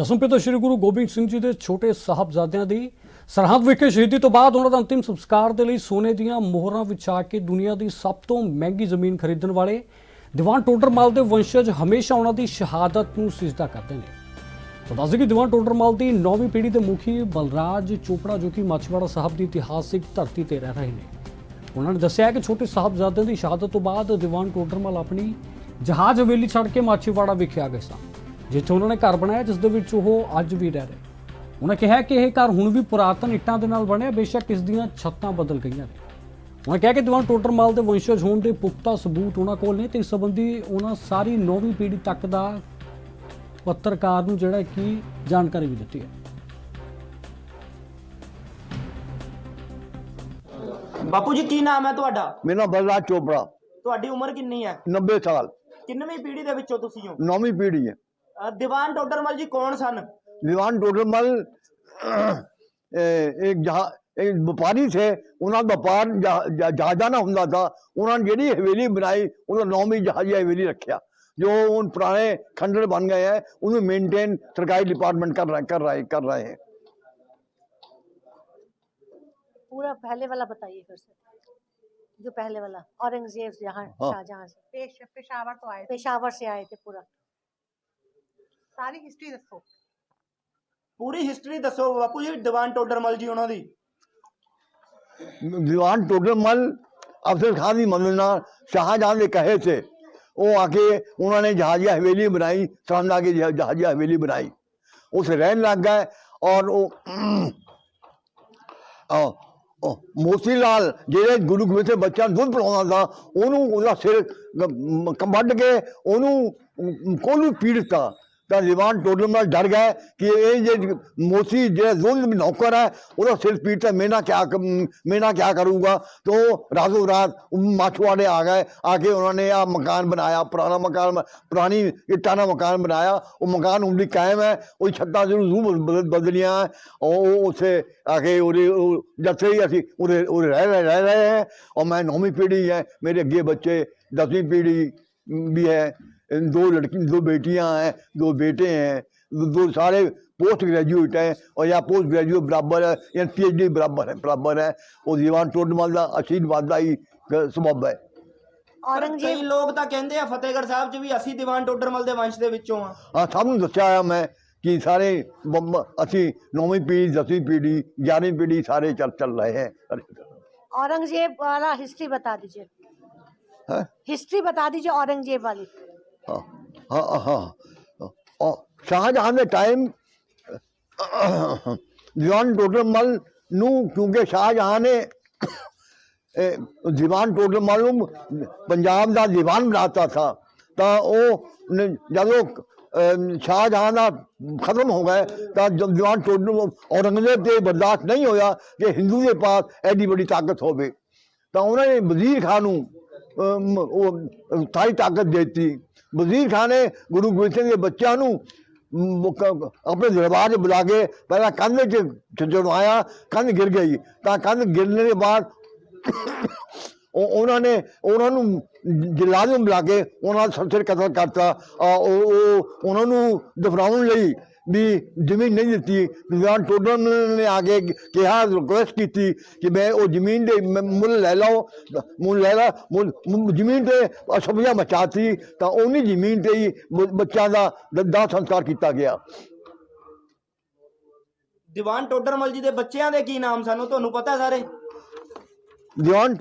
ਦਸਮ ਪਿਤਾ ਸ੍ਰੀ ਗੁਰੂ ਗੋਬਿੰਦ ਸਿੰਘ ਜੀ ਦੇ ਛੋਟੇ ਸਾਹਿਬਜ਼ਾਦਿਆਂ ਦੀ ਸਰਹੱਦ ਵਿਖੇ ਸ਼ਹੀਦੀ ਤੋਂ ਬਾਅਦ ਉਹਨਾਂ ਦਾ ਅੰਤਿਮ ਸੰਸਕਾਰ ਦੇ ਲਈ ਸੋਨੇ ਦੀਆਂ ਮੋਹਰਾਂ ਵਿਛਾ ਕੇ ਦੁਨੀਆ ਦੀ ਸਭ ਤੋਂ ਮਹਿੰਗੀ ਜ਼ਮੀਨ ਖਰੀਦਣ ਵਾਲੇ ਦੀਵਾਨ ਟੋਡਰਮਾਲ ਦੇ ਵੰਸ਼ਜ ਹਮੇਸ਼ਾ ਉਹਨਾਂ ਦੀ ਸ਼ਹਾਦਤ ਨੂੰ ਸਿਜਦਾ ਕਰਦੇ ਨੇ। ਤਾਂ ਦੱਸ ਕਿ ਦੀਵਾਨ ਟੋਡਰਮਾਲ ਦੀ ਨੌਵੀਂ ਪੀੜ੍ਹੀ ਦੇ ਮੁਖੀ ਬਲਰਾਜ ਚੋਪੜਾ ਜੋ ਕਿ ਮਾਛੀਵਾੜਾ ਸਾਹਿਬ ਦੀ ਇਤਿਹਾਸਿਕ ਧਰਤੀ ਤੇ ਰਹਿ ਰਹੇ ਨੇ। ਉਹਨਾਂ ਨੇ ਦੱਸਿਆ ਕਿ ਛੋਟੇ ਸਾਹਿਬਜ਼ਾਦਿਆਂ ਦੀ ਸ਼ਹਾਦਤ ਤੋਂ ਬਾਅਦ ਦੀਵਾਨ ਟੋਡਰਮਾਲ ਆਪਣੀ ਜਹਾਜ਼ ਹਵੇਲੀ ਛੱਡ ਕੇ ਮਾਛੀਵਾੜਾ ਵਿਖੇ ਆ ਗਏ ਸਨ। ਜਿੱਥੇ ਉਹਨਾਂ ਨੇ ਘਰ ਬਣਾਇਆ ਜਿਸ ਦੇ ਵਿੱਚ ਉਹ ਅੱਜ ਵੀ ਰਹਿ ਰਹੇ। ਉਹਨਾਂ ਕਿਹਾ ਕਿ ਇਹ ਘਰ ਹੁਣ ਵੀ ਪੁਰਾਤਨ ਇੱਟਾਂ ਦੇ ਨਾਲ ਬਣਿਆ ਬੇਸ਼ੱਕ ਇਸ ਦੀਆਂ ਛੱਤਾਂ ਬਦਲ ਗਈਆਂ ਨੇ। ਉਹਨਾਂ ਕਿਹਾ ਕਿ ਦੀਵਾਨ ਟੋਡਰਮਲ ਦੇ ਵੰਸ਼ਜ ਹੋਣ ਦੇ ਪੁਖਤਾ ਸਬੂਤ ਉਹਨਾਂ ਕੋਲ ਨੇ ਤੇ ਇਸ ਸੰਬੰਧੀ ਉਹਨਾਂ ਸਾਰੀ ਨੌਵੀਂ ਪੀੜ੍ਹੀ ਤੱਕ ਦਾ ਪੱਤਰਕਾਰ ਨੂੰ ਜਿਹੜਾ ਕਿ ਜਾਣਕਾਰੀ ਵੀ ਦਿੱਤੀ ਹੈ। ਬਾਪੂ ਜੀ ਕੀ ਨਾਮ ਹੈ ਤੁਹਾਡਾ? ਮੇਰਾ ਨਾਮ ਬਲਰਾਜ ਚੋਪੜਾ। ਤੁਹਾਡੀ ਉਮਰ ਕਿੰਨੀ ਹੈ? 90 ਸਾਲ। ਕਿੰਨਵੀਂ ਪੀੜ੍ਹੀ ਦੇ ਵਿੱਚੋਂ ਤੁਸੀਂ ਹੋ? ਨੌਵੀਂ ਪੀੜ੍ਹੀ ਹੈ। ਦੀਵਾਨ ਟੋਡਰਮਲ ਜੀ ਕੌਣ ਸਨ दीवान टोडरमल ਇਹ ਇੱਕ ਜਹਾ ਇੱਕ ਵਪਾਰੀ ਥੇ ਉਹਨਾਂ ਦਾ ਵਪਾਰ ਜਹਾ- ਜਹਾ- ਜਹਾਜ਼ਾਨਾ ਹੁੰਦਾ था ਉਹਨਾਂ ਨੇ ਜਿਹੜੀ ਹਵੇਲੀ ਬਣਾਈ ਉਹਦਾ ਨਾਮ ਹੀ ਜਹਾਜ਼ੀ ਹਵੇਲੀ ਰੱਖਿਆ ਜੋ उन पुराने खंडर बन गए हैं उन्हें मेंटेन सरकारी डिपार्टमेंट कर रहे कर रहे कर रहे हैं पूरा पहले वाला बताइए फिर से जो पहले वाला औरंगजेब से यहाँ हाँ। शाहजहां से पेश पेशावर तो आए थे पेशावर से आए थे पूरा सारी हिस्ट्री दसो ਪੂਰੀ ਹਿਸਟਰੀ ਦੱਸੋ ਬਾਪੂ ਜੀ ਦੀਵਾਨ ਟੋਡਰਮਲ ਜੀ ਉਹਨਾਂ ਦੀ दीवान टोडरमल अफसर खान की मदद ਨਾਲ शाहजहां ਦੇ ਕਹੇ थे ਉਹ ਆ ਕੇ ਉਹਨਾਂ ਨੇ ਜਹਾਜ਼ੀਆ ਹਵੇਲੀ ਬਣਾਈ ਸਾਹਮਣਾ ਕੇ ਜਹਾਜ਼ੀਆ ਹਵੇਲੀ ਬਣਾਈ ਉੱਥੇ ਰਹਿਣ ਲੱਗ ਗਏ ਔਰ ਉਹ ਉਹ ਉਹ ਮੋਤੀ ਲਾਲ ਜਿਹੜੇ ਗੁਰੂ ਗੋਬਿੰਦ ਸਿੰਘ ਬੱਚਿਆਂ ਨੂੰ ਦੁੱਧ ਪਿਲਾਉਂਦਾ ਸੀ ਉਹਨੂੰ तालिबान टोटल में डर गए कि ये ये मोसी जो जुल्म नौकर है वो सिर पीटता मैं ना क्या मैं ना क्या करूँगा तो रातों रात माछुआड़े आ गए आके उन्होंने यहाँ मकान बनाया पुराना मकान पुरानी इटाना मकान बनाया वो मकान उमली कायम है वो छत्ता जरूर जू बदलियाँ हैं और उसे आके जत्थे ही असी उ रह रह रहे हैं और मैं नौवीं पीढ़ी है मेरे अगे बच्चे दसवीं पीढ़ी भी है दो लड़की दो बेटियाँ हैं दो बेटे हैं दो सारे पोस्ट ग्रेजुएट हैं और या पोस्ट ग्रेजुएट बराबर है या पीएचडी बराबर है बराबर है। और दीवान टोड मालदा अशीद मालदा ही। ਸਬਬ ਹੈ ਔਰੰਗਜ਼ੇਬ ਲੋਕ ਤਾਂ ਕਹਿੰਦੇ ਆ ਫਤਿਹਗੜ੍ਹ ਸਾਹਿਬ 'ਚ ਵੀ ਅਸੀਂ ਦੀਵਾਨ ਟੋਡਰਮਲ ਦੇ ਵੰਸ਼ ਦੇ ਵਿੱਚੋਂ ਆ ਹਾਂ ਸਭ ਨੂੰ ਦੱਸਿਆ ਆ ਮੈਂ ਕਿ ਸਾਰੇ ਅਸੀਂ ਨੌਵੀਂ ਪੀੜ੍ਹੀ ਦਸਵੀਂ ਪੀੜ੍ਹੀ ਗਿਆਰਵੀਂ ਪੀੜ੍ਹੀ ਸਾਰੇ ਚੱਲ ਚੱਲ ਰਹੇ औरंगज़ेब वाला हिस्ट्री बता दीजिए। हाँ? हिस्ट्री बता दीजिए औरंगज़ेब वाली। हाँ हाँ हाँ और शाहजहां ਦੇ ਟਾਈਮ ਦੀਵਾਨ ਟੋਡਰਮਲ ਨੂੰ ਕਿਉਂਕਿ ਸ਼ਾਹਜਹਾਂ ਨੇ ਇਹ ਦੀਵਾਨ ਟੋਡਰਮਲ ਨੂੰ ਪੰਜਾਬ ਦਾ ਦੀਵਾਨ ਬਣਾਤਾ ਥਾ ਤਾਂ ਉਹ ਨੇ- ਜਦੋਂ ਅਮ, ਸ਼ਾਹਜਹਾਂ ਦਾ ਖਤਮ ਹੋ ਗਏ ਤਾਂ ਜਦ ਦੀਵਾਨ ਟੋਡਰਮਲ ਔਰੰਗਜ਼ੇਬ ਤੇ ਬਰਦਾਸ਼ਤ ਨਹੀਂ ਹੋਇਆ ਕਿ ਹਿੰਦੂ ਦੇ ਪਾਸ ਐਡੀ ਬੜੀ ਤਾਕਤ ਹੋਵੇ ਤਾਂ ਉਹਨਾਂ ਨੇ ਵਜ਼ੀਰ ਖਾਨ ਨੂੰ ਅਮ, ਉਹ ਸਾਰੀ ਤਾਕਤ ਦੇ ਦਿੱਤੀ ਵਜ਼ੀਰ ਖਾਨ ਨੇ ਗੁਰੂ ਗੋਬਿੰਦ ਸਿੰਘ ਦੇ ਬੱਚਿਆਂ ਨੂੰ ਆਪਣੇ ਦਰਬਾਰ 'ਚ ਬੁਲਾ ਕੇ ਪਹਿਲਾਂ ਕੰਧ 'ਚ ਚੜਵਾਇਆ ਕੰਧ ਗਿਰ ਗਈ। ਤਾਂ ਕੰਧ ਗਿਰਨੇ ਦੇ ਬਾਅਦ ਉਹ, ਉਹਨਾਂ ਨੇ, ਉਹਨਾਂ ਨੂੰ ਜਲਾਜ਼ਮ ਬੁਲਾ ਕੇ ਉਹਨਾਂ ਦਾ ਸਿਰ ਕਤਲ ਕਰਤਾ। ਉਹ ਉਹ, ਉਹਨਾਂ ਨੂੰ ਦਫਨਾਉਣ ਲਈ ਵੀ ਜ਼ਮੀਨ ਨਹੀਂ ਦਿੱਤੀ। ਦੀਵਾਨ ਟੋਡਰ ਨੇ ਆ ਕੇ ਕਿਹਾ ਰਿਕੁਐਸਟ ਕੀਤੀ ਕਿ ਮੈਂ ਉਹ ਜ਼ਮੀਨ ਦੇ ਮੁੱਲ ਲੈ ਲਓ। ਮੁੱਲ ਲੈ ਲਾ ਜ਼ਮੀਨ ਤੇ ਅਸਭਿਆ ਮਚਾਤੀ ਤਾਂ ਉਹਨੀ ਜ਼ਮੀਨ ਤੇ ਹੀ ਬ- ਬੱਚਿਆਂ ਦਾ ਦਾਹ ਸੰਸਕਾਰ ਕੀਤਾ ਗਿਆ। ਦੀਵਾਨ ਟੋਡਰਮਲ ਜੀ ਦੇ ਬੱਚਿਆਂ ਦੇ ਕੀ ਨਾਮ ਸਨ? ਤੁਹਾਨੂੰ ਪਤਾ ਸਾਰੇ? ਦੀਵਾਨ